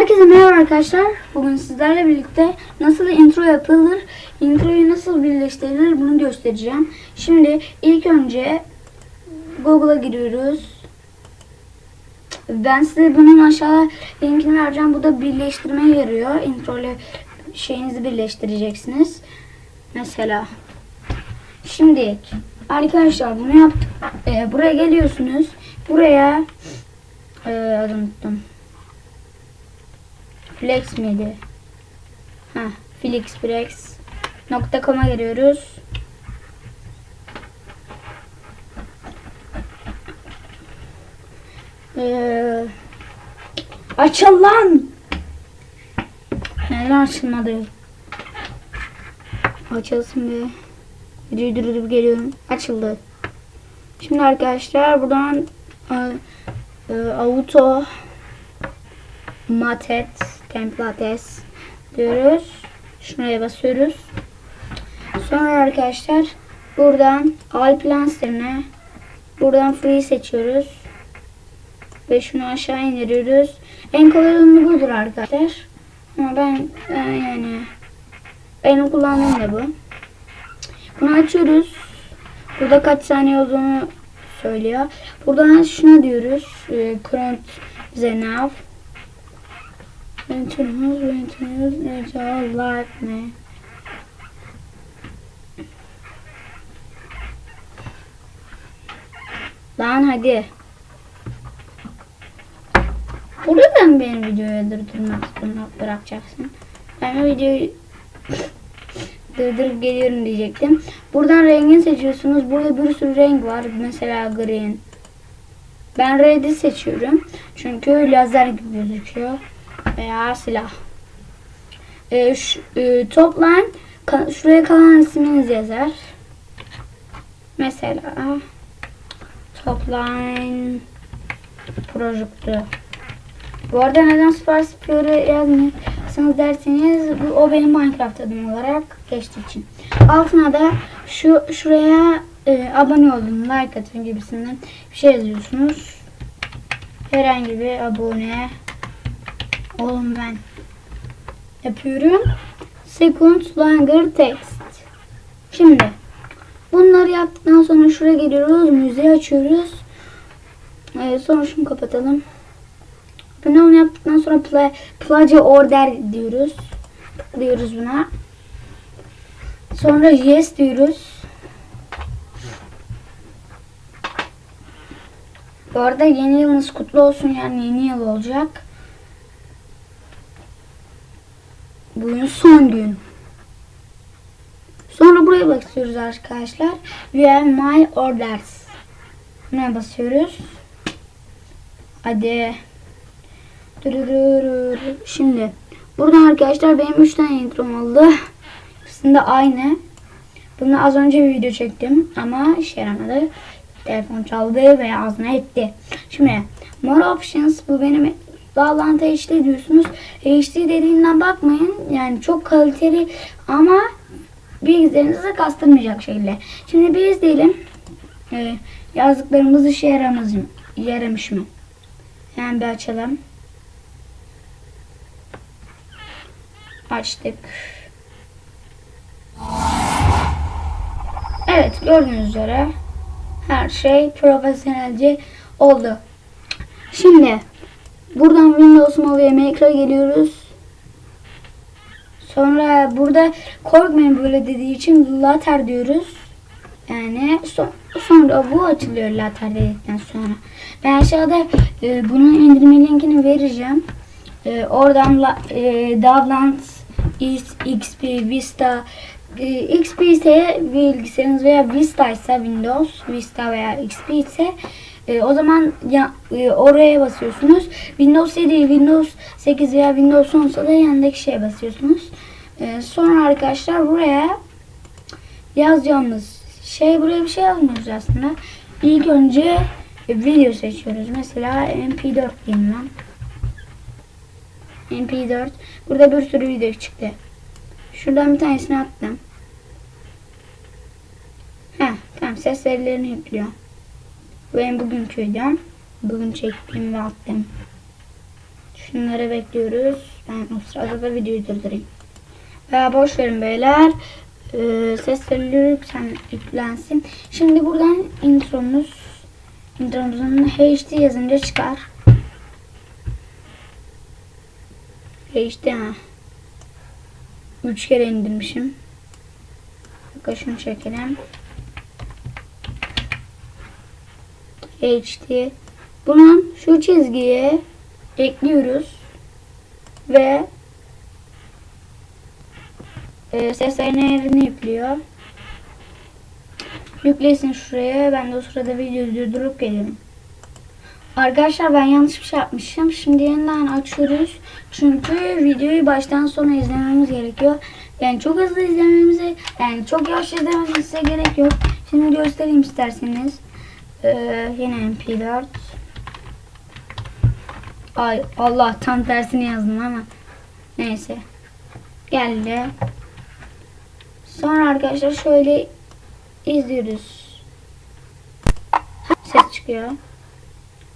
Herkese merhaba arkadaşlar. Bugün sizlerle birlikte nasıl intro yapılır, introyu nasıl birleştirilir bunu göstereceğim. Şimdi ilk önce Google'a giriyoruz. Ben size bunun aşağıda linkini vereceğim. Bu da birleştirmeye yarıyor. Intro ile şeyinizi birleştireceksiniz. Mesela. Şimdi arkadaşlar bunu yaptık. Ee, buraya geliyorsunuz. Buraya ee, adını unuttum. Flex miydi? Ha, flexflex.com'a giriyoruz. Ee, açıl lan! Neden açılmadı? Açılsın be. Durdurup geliyorum. Açıldı. Şimdi arkadaşlar buradan e, e, auto matet templates diyoruz. Şuraya basıyoruz. Sonra arkadaşlar buradan all planslarına buradan free seçiyoruz. Ve şunu aşağı indiriyoruz. En kolay yolu budur arkadaşlar. Ama ben, ben yani benim kullandığım da bu. Bunu açıyoruz. Burada kaç saniye olduğunu söylüyor. Buradan şuna diyoruz. E, current bize now. Venturumuz, venturumuz, life ne? Lan hadi. Buradan benim videoyu durdurmak zorunda bırakacaksın. Ben o videoyu durdurup geliyorum diyecektim. Buradan rengini seçiyorsunuz. Burada bir sürü renk var. Mesela green. Ben red'i seçiyorum. Çünkü lazer gibi gözüküyor. Veya silah. Ee, şu, e, toplam ka- şuraya kalan isminiz yazar. Mesela topline projektü. Bu arada neden Super Explorer yazmıyorsanız derseniz bu, o benim Minecraft adım olarak geçtiği için. Altına da şu şuraya e, abone olun, like atın gibisinden bir şey yazıyorsunuz. Herhangi bir abone olun ben yapıyorum. Second longer text. Şimdi bunları yaptıktan sonra şuraya geliyoruz. Müziği açıyoruz. Ee, sonra şunu kapatalım. Abone olun yaptıktan sonra play, placa order diyoruz. Tıklıyoruz buna. Sonra yes diyoruz. Bu arada yeni yılınız kutlu olsun yani yeni yıl olacak. Bugün son gün. Sonra buraya basıyoruz arkadaşlar. View my orders. Buna basıyoruz. Hadi. Şimdi buradan arkadaşlar benim 3 tane introm oldu. İkisinde aynı. Bunu az önce bir video çektim ama işe yaramadı. Telefon çaldı ve ağzına etti. Şimdi more options bu benim bağlantı HD diyorsunuz. HD dediğinden bakmayın. Yani çok kaliteli ama bilgisayarınızı kastırmayacak şekilde. Şimdi biz diyelim e, yazdıklarımız işe yaramaz mı? Yaramış mı? Hemen bir açalım. Açtık. Evet gördüğünüz üzere her şey profesyonelce oldu. Şimdi buradan Windows Movie Maker'a geliyoruz. Sonra burada korkmayın böyle dediği için later diyoruz. Yani son, sonra bu açılıyor later dedikten sonra. Ben aşağıda e, bunun indirme linkini vereceğim. E, oradan la, e, Davlant, XP, Vista, e, XP ise bilgisayarınız veya Vista ise Windows, Vista veya XP ise e, o zaman ya, e, oraya basıyorsunuz. Windows 7, Windows 8 veya Windows 10 ise da yanındaki şeye basıyorsunuz. E, sonra arkadaşlar buraya yazacağımız şey buraya bir şey yazmıyoruz aslında. İlk önce e, video seçiyoruz. Mesela MP4 diyeyim ben. MP4. Burada bir sürü video çıktı. Şuradan bir tanesini attım. Heh, tamam ses verilerini yüklüyor. Benim bugünkü videom. Bugün çektiğim ve attım. Şunları bekliyoruz. Ben o sırada da videoyu durdurayım. Veya boş verin beyler. Ee, sesleri yüklensin. Şimdi buradan intromuz intromuzun HD yazınca çıkar. HD ha. Üç kere indirmişim. Bakın şunu çekelim. HD. Bunun şu çizgiye ekliyoruz ve e, ayarını yüklüyor. Yüklesin şuraya. Ben de o sırada videoyu durdurup gelirim. Arkadaşlar ben yanlış bir şey yapmışım. Şimdi yeniden açıyoruz. Çünkü videoyu baştan sona izlememiz gerekiyor. Yani çok hızlı izlememize, yani çok yavaş izlememize gerek yok. Şimdi göstereyim isterseniz. Ee, yine MP4. Ay Allah tam tersini yazdım ama. Neyse. Geldi. Sonra arkadaşlar şöyle izliyoruz. Ses çıkıyor.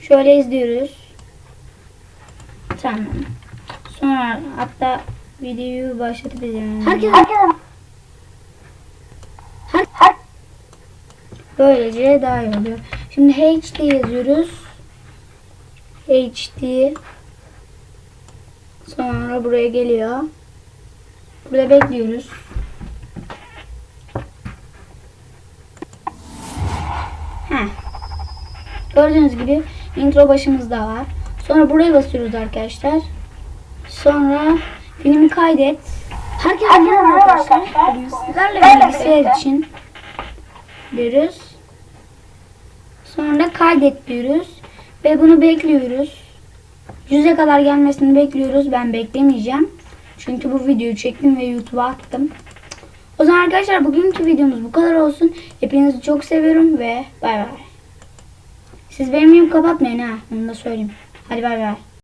Şöyle izliyoruz. Tamam. Sonra hatta videoyu başlatıp izleyelim. Herkes herkes her, her, Böylece daha iyi oluyor. Şimdi HD yazıyoruz. HD. Sonra buraya geliyor. Burada bekliyoruz. Heh. Gördüğünüz gibi intro başımızda var. Sonra buraya basıyoruz arkadaşlar. Sonra filmi kaydet. herkes merhaba arkadaşlar. Sizlerle bilgisayar için diyoruz. Sonra kaydet diyoruz. Ve bunu bekliyoruz. Yüze kadar gelmesini bekliyoruz. Ben beklemeyeceğim. Çünkü bu videoyu çektim ve YouTube'a attım. O zaman arkadaşlar bugünkü videomuz bu kadar olsun. Hepinizi çok seviyorum ve bay bay. Siz benim kapatmayın ha. Onu da söyleyeyim. Hadi bay bay.